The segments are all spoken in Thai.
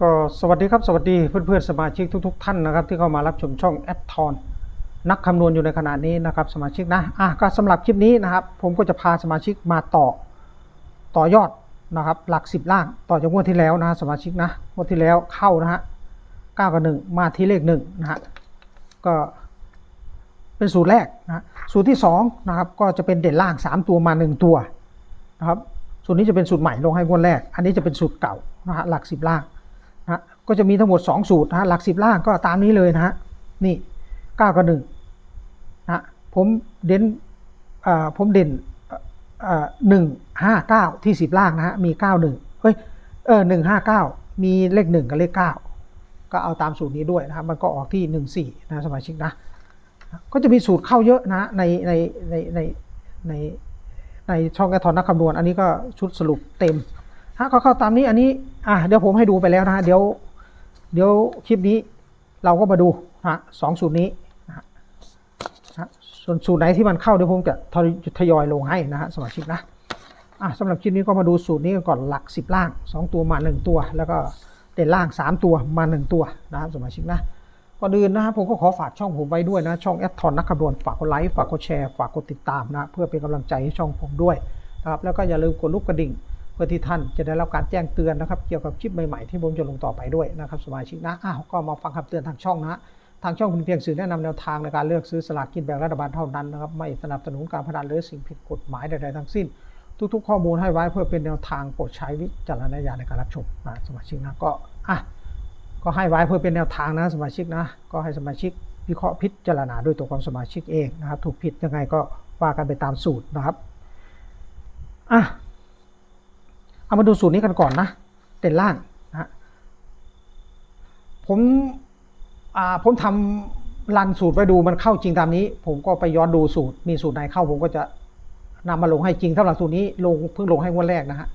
ก็สวัสดีครับสวัสดีเพื่อนๆสมาชิกทุก ๆ ท่านนะครับ ที่เข้ามารับชมช่องแอดทอนนักคำนวณอยู่ในขณะนี้นะครับ สมาชิกนะอะก็สำหรับคลิปนี้นะครับ ผมก็จะพาสมาชิกมาต่อต่อยอดนะครับ หลักสิบล่างต่อจากงวดที่แล้วนะสมาชิกนะงวดที่แล้วเข้านะฮะเก้ากับหนึ่งมาที่เลขหนึ่งนะฮะก็เป็นสูตรแรกนะสูตรที่สองนะครับก็จะเป็นเด่นล่างสามตัวมาหนึ่งตัวนะครับสูตรนี้จะเป็นสูตรใหม่ลงให้งวดแรก อันนี้จะเป็นสูตรเก่านะฮะหลักสิบล่าง นะก็จะมีทั้งหมด 2 สูตรนะฮะหลักสิบล่างก็ตามนี้เลยนะฮะนี่เก้ากับหนึ่งนะฮะผมเด่นผมเด่นหนึ่งห้าเก้าที่สิบล่างนะฮะมีเก้าหนึ่งเฮ้ยเออหนึ่งห้าเก้ามีเลขหนึ่งกับเลขเก้าก็เอาตามสูตรนี้ด้วยนะครับมันก็ออกที่หนึ่งสี่นะสมาชิกนะ ก็จะมีสูตรเข้าเยอะนะในในในในในในช่องแอทอนนักคำนวณ อันนี้ก็ชุดสรุปเต็ม ถ้าก็เข้าตามนี้อันนี้ อะเดี๋ยวผมให้ดูไปแล้วนะฮะเดี๋ยว เดี๋ยวคลิปนี้เราก็มาดูนะสองสูตรนี้นะฮะส่วนสูตรไหนที่มันเข้าเดี๋ยวผมจะทยอยลงให้นะฮะสมาชิกนะอะสำหรับคลิปนี้ก็มาดูสูตรนี้กันก่อนหลักสิบล่างสองตัวมาหนึ่งตัว แล้วก็เด่นล่างสามตัวมาหนึ่งตัวนะครับสมาชิกนะก่อนอื่นนะครับผมก็ขอฝากช่องผมไว้ด้วยนะช่องแอดทอนนักคำนวณฝากกดไลค์ฝากกดแชร์ฝากกดติดตามนะเพื่อเป็นกำลังใจให้ช่องผมด้วยนะครับแล้วก็อย่าลืมกดลูกกระดิ่ง เพื่อที่ท่านจะได้รับการแจ้งเตือนนะครับ เกี่ยวกับคลิปใหม่ๆที่ผมจะลงต่อไปด้วยนะครับสมาชิกนะอ้าวก็มาฟังคำเตือนทางช่องนะทางช่องเป็นเพียงสื่อแนะนำแนวทางในการเลือกซื้อสลากกินแบ่งรัฐบาลเท่านั้นนะครับไม่สนับสนุนการพนันหรือสิ่งผิดกฎหมายใดๆทั้งสิ้น ทุกๆ ข้อมูลให้ไว้เพื่อเป็นแนวทางโปรดใช้วิจารณญาณในการรับชมนะสมาชิกนะก็อะก็ให้ไว้เพื่อเป็นแนวทางนะสมาชิกนะก็ให้สมาชิกวิเคราะห์พิจารณาด้วยตัวของสมาชิกเองนะครับ ถูกผิดยังไงก็ว่ากันไปตามสูตรนะครับอะ เอามาดูสูตรนี้กันก่อนนะเด่นล่างนะฮะผมอ่าผมทำรันสูตรไปดูมันเข้าจริงตามนี้ ผมก็ไปย้อนดูสูตร มีสูตรไหนเข้า ผมก็จะนำมาลงให้จริงสำหรับสูตรนี้ลงเพิ่งลงให้งวันแรกนะฮะ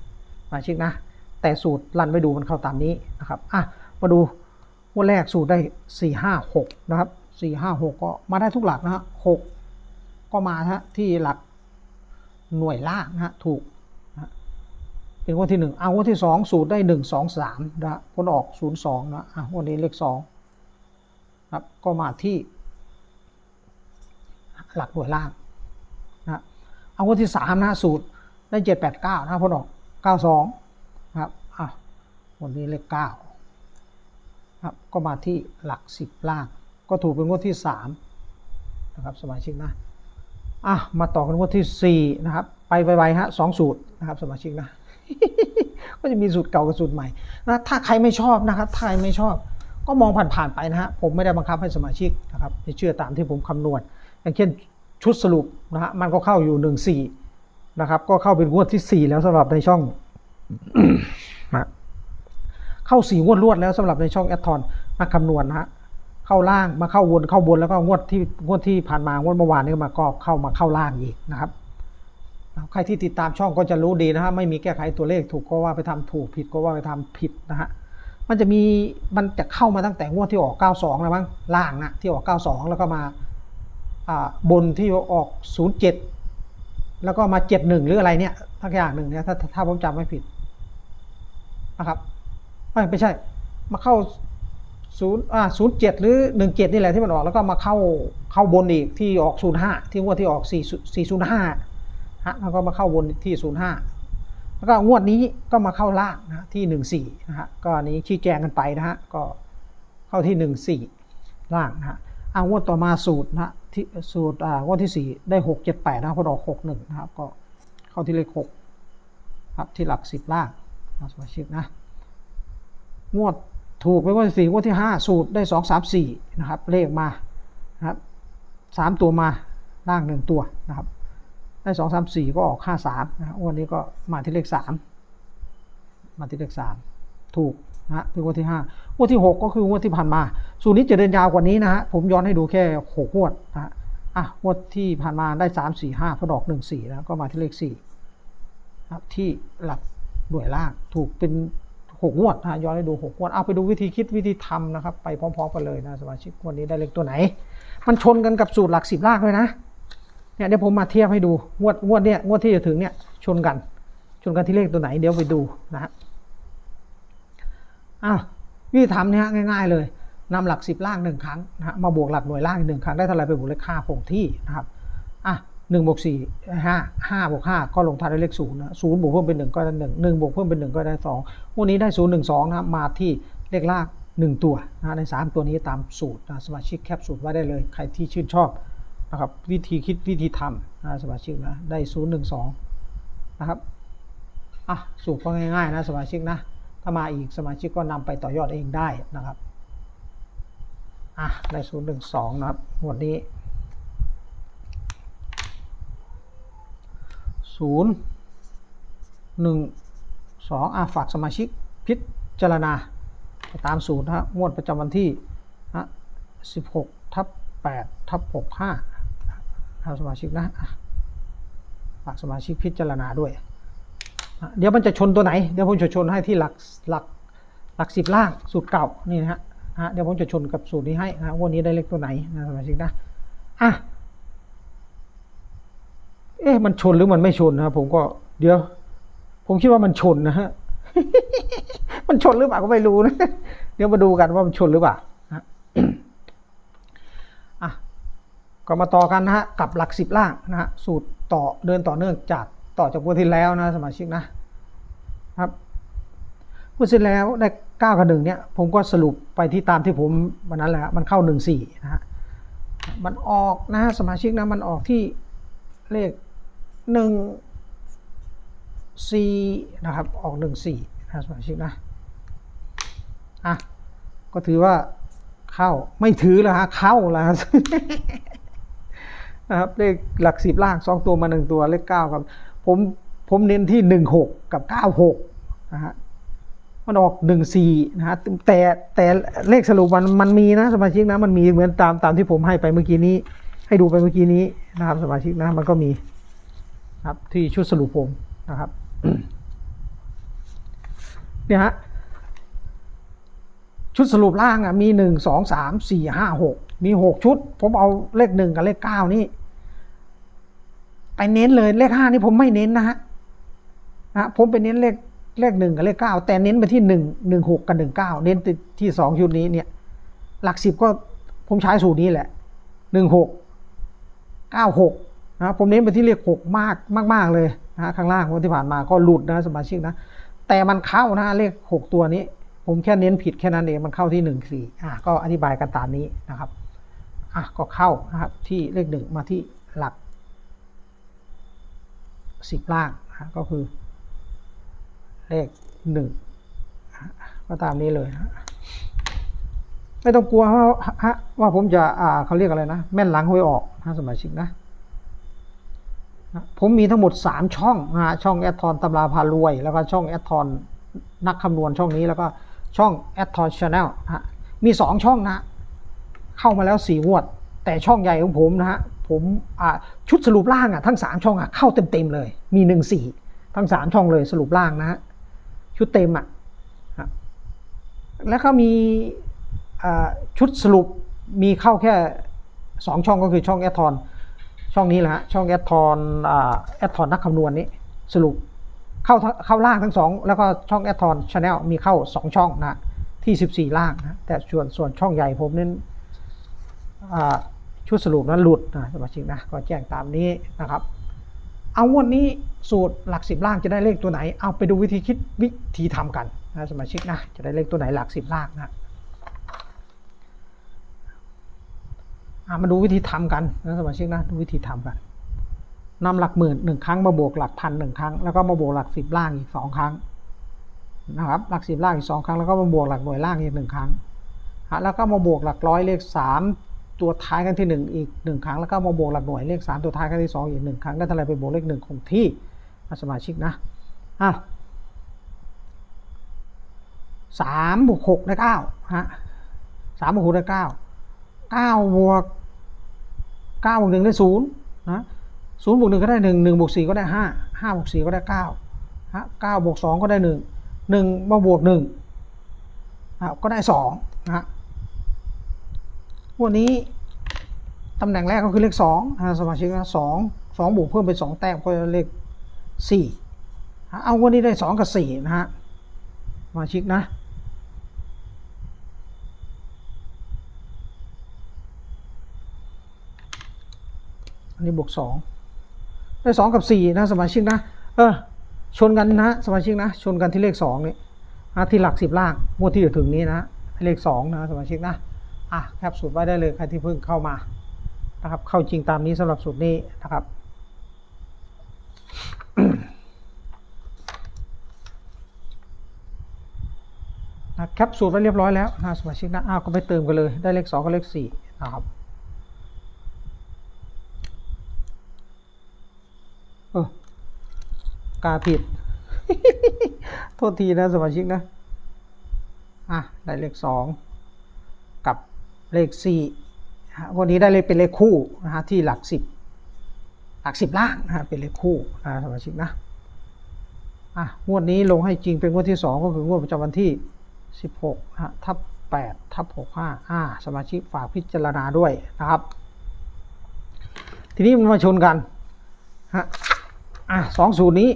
มาชิกนะ แต่สูตรรันไปดูมันเข้าตามนี้นะครับอะมาดูงวดแรกสูตรได้สี่ห้าหกนะครับสี่ห้าหกก็มาได้ทุกหลักนะฮะหกก็มาฮะที่หลักหน่วยล่างนะฮะถูก เป็นงวดที่หนึ่งเอางวดที่สองสูตรได้หนึ่งสองสามนะผลออกศูนย์สองนะอะวันนี้เลขสองครับก็มาที่ หลักหน่วยล่างนะเอางวดที่สามนะสูตรได้เจ็ดแปดเก้านะผลออกเก้าสองครับอะวันนี้เลขเก้าครับก็มาที่หลักสิบล่าง ก็ถูกเป็นงวดที่สามนะครับสมาชิกนะอะมาต่อกันงวดที่สี่นะครับ ไปไวๆฮะสองสูตรนะครับสมาชิกนะ ก็จะมีสูตรเก่ากับสูตรใหม่นะถ้าใครไม่ชอบนะครับถ้าใครไม่ชอบ ก็มองผ่านๆไปนะฮะผมไม่ได้บังคับให้สมาชิกนะครับให้เชื่อตามที่ผมคำนวณ อย่างเช่นชุดสรุปนะฮะมันก็เข้าอยู่หนึ่งสี่นะครับก็เข้าเป็นงวดที่สี่แล้วสำหรับในช่องนะเข้าสี่งวดรวดแล้วสำหรับในช่องแอดทอนนักคำนวณนะฮะเข้าล่างมาเข้าวนเข้าบนแล้วก็งวดที่งวดที่ผ่านมางวดเมื่อวานนี้มาก็เข้ามาเข้าล่างอีกนะครับ ใครที่ติดตามช่องก็จะรู้ดีนะฮะไม่มีแก้ไขตัวเลขถูกก็ว่าไปทำถูกผิดก็ว่าไปทำผิดนะฮะมันจะมีมันจะเข้ามาตั้งแต่งวดที่ออก 92 แล้วมั้งล่างนะที่ออก 92 แล้วก็มาบนที่ออก 07 แล้วก็มา 71 หรืออะไรเนี่ยทักอย่างหนึ่งเนี่ยถ้าถ้าผมจำไม่ผิดนะครับไม่ไม่ใช่ มาเข้าศูนย์อ่าศูนย์เจ็ดหรือหนึ่งเจ็ดนี่แหละที่มันออกแล้วก็มาเข้าเข้าบนอีกที่ออกศูนย์ห้าที่งวดที่ออกสี่สี่ศูนย์ห้า ฮะแล้วก็มาเข้าบนที่ศูนย์ห้าแล้วก็งวดนี้ก็มาเข้าล่างนะที่หนึ่งสี่นะฮะก็นี้ชี้แจงกันไปนะฮะก็เข้าที่หนึ่งสี่ล่างนะฮะเอางวดต่อมาสูตรนะที่สูตรอ่างวดที่สี่ได้หกเจ็ดแปดนะพอออกหกหนึ่งนะครับก็เข้าที่เลขหกครับที่หลักสิบล่างนะสมาชิกนะงวดถูกไปงวดที่สี่งวดที่ห้าสูตรได้สองสามสี่นะครับเลขมานะครับสามตัวมาล่างหนึ่งตัวนะครับ ได้สองสามสี่ก็ออกห้าสามนะวันนี้ก็มาที่เลขสามมาที่เลขสามถูกนะฮะเป็นงวดที่ห้างวดที่หกก็คืองวดที่ผ่านมา สูตรนี้จะเดินยาวกว่านี้นะฮะผมย้อนให้ดูแค่หกงวดนะฮะอะงวดที่ผ่านมาได้สามสี่ห้าพอดอกหนึ่งสี่นะก็มาที่เลขสี่นะครับที่หลักหน่วยล่างถูกเป็นหกงวดนะย้อนให้ดูหกงวดเอาไปดูวิธีคิดวิธีทำนะครับ ไปพร้อม ๆ กันเลยนะสมาชิกวันนี้ได้เลขตัวไหน มันชนกันกับสูตรหลักสิบล่างด้วยนะ เนี่ยเดี๋ยวผมมาเทียบให้ดูงวดงวดเนี่ยงวดที่จะถึงเนี่ยชนกัน ชนกันที่เลขตัวไหนเดี๋ยวไปดูนะฮะอ้าววิธีทำเนี่ยง่าย ๆ เลยนำหลักสิบล่างหนึ่งครั้งนะฮะมาบวกหลักหน่วยล่างอีกหนึ่งครั้งได้เท่าไหรไปบวกเลขค่าคงที่นะครับอะหนึ่งบวกสี่ห้าห้าบวกห้าก็ลงท้ายด้วยเลขศูนย์นะศูนย์บวกเพิ่มเป็นหนึ่งก็ได้หนึ่งหนึ่งบวกเพิ่มเป็นหนึ่งก็ได้สองวันนี้ได้ศูนย์หนึ่งสองนะมาที่เลขล่างหนึ่งตัวนะในสามตัวนี้ตามสูตรนะสมาชิกแคปสูตรไว้ได้เลย ใครที่ชื่นชอบ นะครับวิธีคิดวิธีทำนะสมาชิกนะได้ศูนย์หนึ่งสองนะครับอะสูตรก็ง่ายๆนะสมาชิกนะถ้ามาอีกสมาชิกก็นำไปต่อยอดเองได้นะครับอะได้ศูนย์หนึ่งสองนะครับหมวดนี้ศูนย์หนึ่งสองอะฝากสมาชิกพิจารณาตามสูตรนะฮะงวดประจำวันที่นะ16 ทับ8ทับ65 นะคสมาชิกนะฝากสมาชิกพิจารณาด้วย เดี๋ยวมันจะชนตัวไหน เดี๋ยวผมจะชนให้ที่หลักหลักหลักสิบล่างสูตรเก่านี่นะฮะเดี๋ยวผมจะชนกับสูตรนี้ให้นะวันนี้ได้เลขตัวไหนนะสมาชิกนะอะเอ๊ะมันชนหรือมันไม่ชนนะผมก็เดี๋ยว ผมคิดว่ามันชนนะฮะมันชนหรือเปล่าก็ไม่รู้นะ เดี๋ยวมาดูกันว่ามันชนหรือเปล่า ก็มาต่อกันนะฮะกับหลักสิบล่างนะฮะสูตรต่อเดินต่อเนื่องจากต่อจากวันที่แล้วนะสมาชิกนะครับวันที่แล้วได้เก้ากับหนึ่งเนี่ยผมก็สรุปไปที่ตามที่ผมวันนั้นแหละมันเข้าหนึ่งสี่นะฮะมันออกนะฮะสมาชิกนะมันออกที่เลขหนึ่งสี่นะครับออกหนึ่งสี่นะสมาชิกนะอะก็ถือว่าเข้าไม่ถือแล้วฮะเข้าแล้ว นะครับเลขหลักสิบล่างสองตัวมาหนึ่งตัวเลขเก้าครับ ผมผมเน้นที่หนึ่งหกกับเก้าหกนะฮะมันออกหนึ่งสี่นะฮะแต่แต่เลขสรุปมันมันมีนะสมาชิกนะมันมีเหมือนตามตามที่ผมให้ไปเมื่อกี้นี้ ให้ดูไปเมื่อกี้นี้นะครับสมาชิกนะมันก็มีครับที่ชุดสรุปผมนะครับเนี่ยฮะชุดสรุปล่างอะมีหนึ่งสองสามสี่ห้าหกมีหกชุด ผมเอาเลขหนึ่งกับเลขเก้านี่ ไปเน้นเลยเลขห้านี่ผมไม่เน้นนะฮะนะผมไปเน้นเลขเลขหนึ่งกับเลขเก้าแต่เน้นไปที่หนึ่งหนึ่งหกกับหนึ่งเก้าเน้นที่สองชุดนี้เนี่ย หลักสิบก็ผมใช้สูตรนี้แหละหนึ่งหกเก้าหกนะผมเน้นไปที่เลขหกมากมาก ๆ เลยนะข้างล่างวันที่ผ่านมาก็หลุดนะสมาชิกนะ แต่มันเข้านะเลขหกตัวนี้ ผมแค่เน้นผิดแค่นั้นเองมันเข้าที่หนึ่งสี่อะก็อธิบายกันตามนี้นะครับอะก็เข้านะครับที่เลขหนึ่งมาที่หลัก สิบล่างนะก็คือ เลขหนึ่งก็ตามนี้เลยนะไม่ต้องกลัวว่าว่าผมจะอ่าเขาเรียกอะไรนะ แม่นหลังห้วยออกนะสมาชิกนะ ผมมีทั้งหมด 3 ช่องนะช่องแอดทอนตำราพารวย แล้วก็ช่องแอดทอนนักคำนวณช่องนี้แล้วก็ช่องแอดทอนชาแนลนะฮะมี 2 ช่องนะ เข้ามาแล้ว4งวด แต่ช่องใหญ่ของผมนะฮะ ผมชุดสรุปล่างอะทั้ง 3 ช่องอะเข้าเต็มๆเลย มี 1 4 ทั้ง 3 ช่องเลยสรุปล่างนะฮะชุดเต็มอะแล้วก็มีชุดสรุปมีเข้าแค่ 2 ช่องก็คือช่องแอทอนช่องนี้แหละฮะช่องแอทอนแอทอนนักคำนวณนี้สรุปเข้าเข้าล่างทั้งสองแล้วก็ช่องแอทอนชาแนลมีเข้า 2 ช่องนะที่ 14 ล่างนะแต่ส่วนส่วนช่องใหญ่ผมเน้นอ่า ชุดสรุปนั้นหลุดนะสมาชิกนะก็แจ้งตามนี้นะครับ เอางวันนี้สูตรหลักสิบล่างจะได้เลขตัวไหน เอาไปดูวิธีคิดวิธีทำกันนะสมาชิกนะจะได้เลขตัวไหนหลักสิบล่างนะอะมาดูวิธีทำกันนะสมาชิกนะดูวิธีทำกันนำหลักหมื่นหนึ่งครั้งมาบวกหลักพันหนึ่งครั้งแล้วก็มาบวกหลักสิบล่างอีกสองครั้งนะครับหลักสิบล่างอีกสองครั้งแล้วก็มาบวกหลักหน่วยล่างอีกหนึ่งครั้งฮะแล้วก็มาบวกหลักร้อยเลขสาม ตัวท้ายกันที่หนึ่งอีกหนึ่งครั้งแล้วก็มาบวกหลักหน่วยเลขสามตัวท้ายกันที่สองอีกหนึ่งครั้งได้เท่าไรไปบวกเลขหนึ่งคงที่สมาชิกนะอะสามบวกหกได้เก้าฮะสามบวกหกได้เก้าเก้าบวกเก้าบวกหนึ่งได้ศูนย์นะศูนย์บวกหนึ่งก็ได้หนึ่งหนึ่งบวกสี่ก็ได้ห้าห้าบวกสี่ก็ได้เก้าฮะเก้าบวกสองก็ได้หนึ่งหนึ่งมาบวกหนึ่งอะก็ได้สองนะฮะ วกนี้ตำแหน่งแรกก็คือเลขสองสมาชิกนะสองสองบวกเพิ่มเป็นสองแต้มก็เลขสี่เอาวันนี้ได้สองกับสี่นะฮะสมาชิกนะอันนี้บวกสองได้สองกับสี่นะสมาชิกนะเออชนกันนะสมาชิกนะ ชนกันที่เลขสองนี่ที่หลักสิบล่างงวดที่อยู่ถึงนี้นะเลขสองนะสมาชิกนะ อะแคปสูตรไว้ได้เลยใครที่เพิ่งเข้ามานะครับเข้าจริงตามนี้สำหรับสูตรนี้นะครับนะแคปสูตรไว้เรียบร้อยแล้วนะสมาชิกนะอ้าวก็ไปเติมกันเลยได้เลขสองกับเลขสี่นะครับเออกาผิด โทษทีนะสมาชิกนะ อะ ได้เลขสอง เลขสี่วันนี้ได้เลขเป็นเลขคู่นะฮะที่หลักสิบหลักสิบล่างนะฮะเป็นเลขคู่นะสมาชิกนะอะงวดนี้ลงให้จริงเป็นงวดที่สองก็คืองวดประจำวันที่16นะฮะทับ8ทับ65อ่าสมาชิกฝากพิจารณาด้วยนะครับ ทีนี้มันมาชนกันฮะอะสองสูตรนี้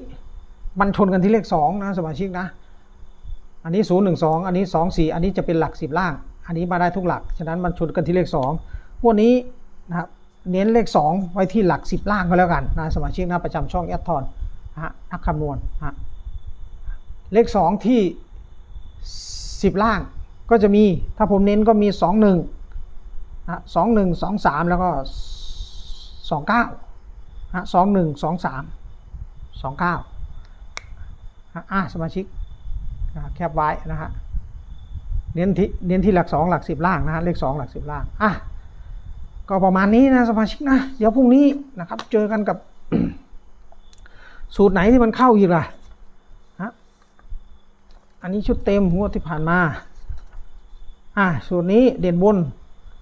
มันชนกันที่เลขสองนะสมาชิกนะ อันนี้ศูนย์หนึ่งสองอันนี้สองสี่อันนี้จะเป็นหลักสิบล่าง อันนี้มาได้ทุกหลัก ฉะนั้นมันชนกันที่เลขสองวันนี้นะครับเน้นเลขสองไว้ที่หลักสิบล่างก็แล้วกันนะสมาชิกนะประจำช่องแอดทอนนะฮะนักคำนวณนะเลขสองที่สิบล่างก็จะมีถ้าผมเน้นก็มีสองหนึ่งนะสองหนึ่งสองสามแล้วก็สองเก้านะสองหนึ่งสองสามสองเก้าอะสมาชิกนะแคปไว้นะฮะ เน้นที่เน้นที่หลักสองหลักสิบล่างนะฮะเลขสองหลักสิบล่างอะก็ประมาณนี้นะสมาชิกนะ เดี๋ยวพรุ่งนี้นะครับ เจอกันกับ สูตรไหนที่มันเข้าอีกล่ะอันนี้ชุดเต็มงวดที่ผ่านมาอ่าสูตรนี้เด่นบน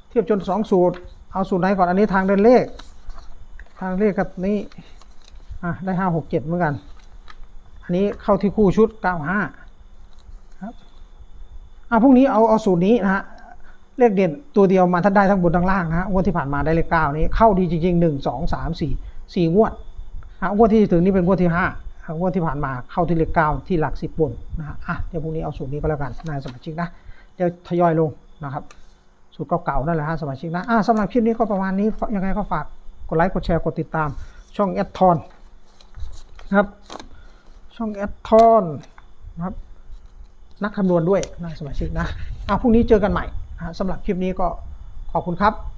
เทียบจนสองสูตร เอาสูตรไหนก่อนอันนี้ทางเดินเลข ทางเลขกับนี้อะได้ห้าหกเจ็ดเหมือนกัน อันนี้เข้าที่คู่ชุดเก้าห้า อะพรุ่งนี้เอาเอาสูตรนี้นะฮะเลขเด่นตัวเดียวมาถ้าได้ทั้งบนทั้งล่างนะฮะงวดที่ผ่านมาได้เลขเก้านี้เข้าดีจริงๆหนึ่งสองสามสี่สี่งวดฮะงวดที่ถึงนี่เป็นงวดที่ห้างวดที่ผ่านมาเข้าที่เลขเก้าที่หลักสิบบนนะฮะอะเดี๋ยวพรุ่งนี้เอาสูตรนี้ก็แล้วกันนายสมาชิกนะเดี๋ยวทยอยลงนะครับสูตรเก่าๆนั่นแหละฮะสมาชิกนะอะสำหรับคลิปนี้ก็ประมาณนี้ยังไงก็ฝากกดไลค์กดแชร์กดติดตามช่องแอดทอนนะครับช่องแอดทอนนะครับ นักคำนวณด้วยนะสมาชิกนะอะพรุ่งนี้เจอกันใหม่สำหรับคลิปนี้ก็ขอบคุณครับ